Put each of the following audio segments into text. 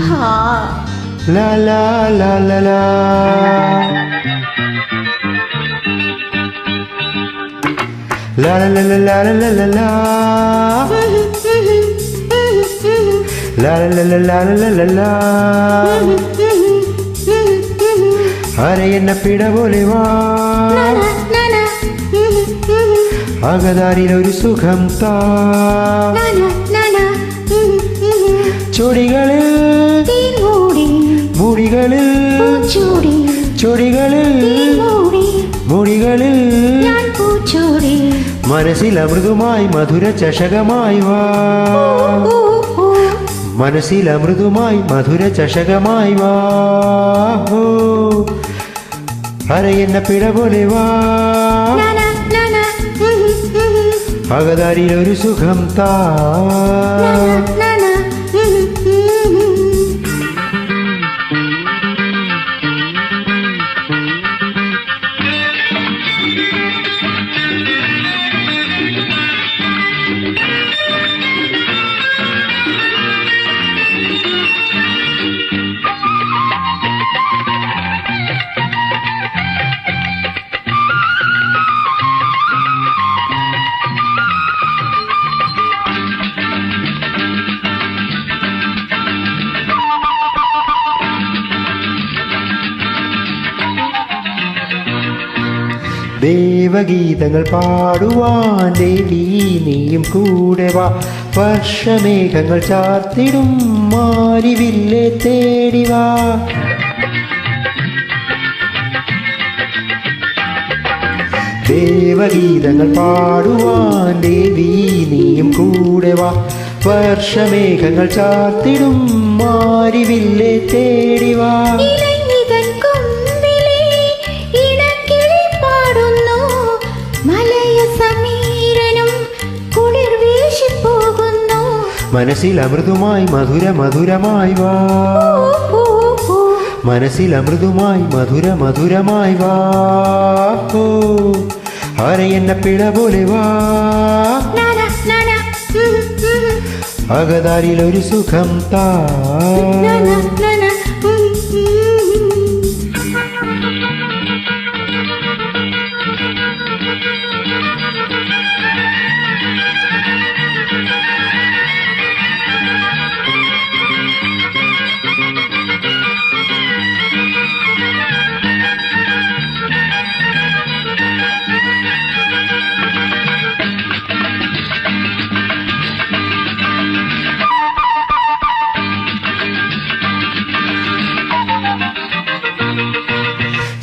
하. La la la la la. La la la la la la la la. La la la la la la la la. അരെ എന്നെ പിട പോലെ വാ ഒരു സുഖം താ. മുടികളിൽ ചൊടികളിൽ മുടികളിൽ മനസ്സിൽ അമൃതുമായി മധുര ചഷകമായി വാ. മനസ്സിൽ അമൃതുമായി മധുര ചഷകമായി വാ. அரை என்ன பிழபொலிவா அகதாரில் ஒரு சுகம்தான் ദേവഗീതങ്ങൾ പാടുവാൻ ദേവി നീയും കൂടെ വാ. വർഷമേഘങ്ങൾ ചാർത്തിടും മാരിവില്ലെ തേടി വാ. ദേവഗീതങ്ങൾ പാടുവാൻ ദേവി നീയും കൂടെ വാ. വർഷമേഘങ്ങൾ ചാർത്തിടും മാരിവില്ലെ തേടി വാ. മനസ്സിൽ അമൃതുമായി മധുര മധുരമായി വാ. മനസ്സിൽ അമൃതുമായി മധുര മധുരമായി വാ. അര എന്ന പിഴ പോലെ വാ. അകതാരിൽ ഒരു സുഖം താ.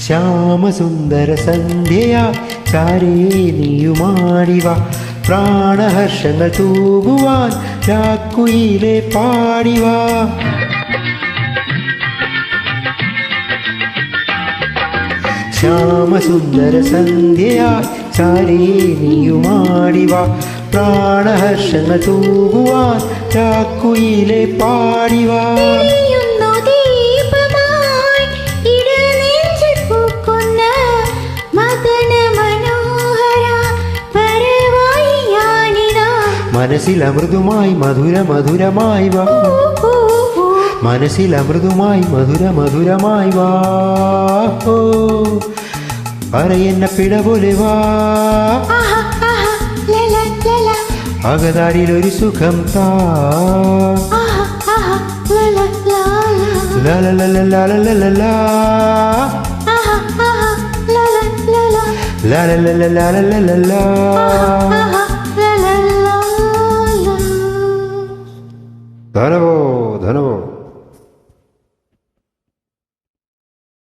ശ്യാമസുന്ദര സന്ധ്യയാ ചാരേ നീയുമാടിവ പ്രാണഹർഷങ്ങൾ തൂകുവാൻ രാക്കുയിലെ പാടിവാ ശ്യാമസുന്ദര സന്ധ്യയാ ചാരേ നീയുമാടിവ പ്രാണഹർഷങ്ങൾ തൂകുവാൻ രാക്കുയിലെ പാടിവാ മനസ്സിൽ അമൃതുമായി മധുര മധുരമായി വാ മനസ്സിൽ അമൃതുമായി മധുര മധുരമായി വാ പറയെന്ന പിട പോലെ വാ അകതാരിൽ ഒരു സുഖം താ ല ધનવો ધનવો.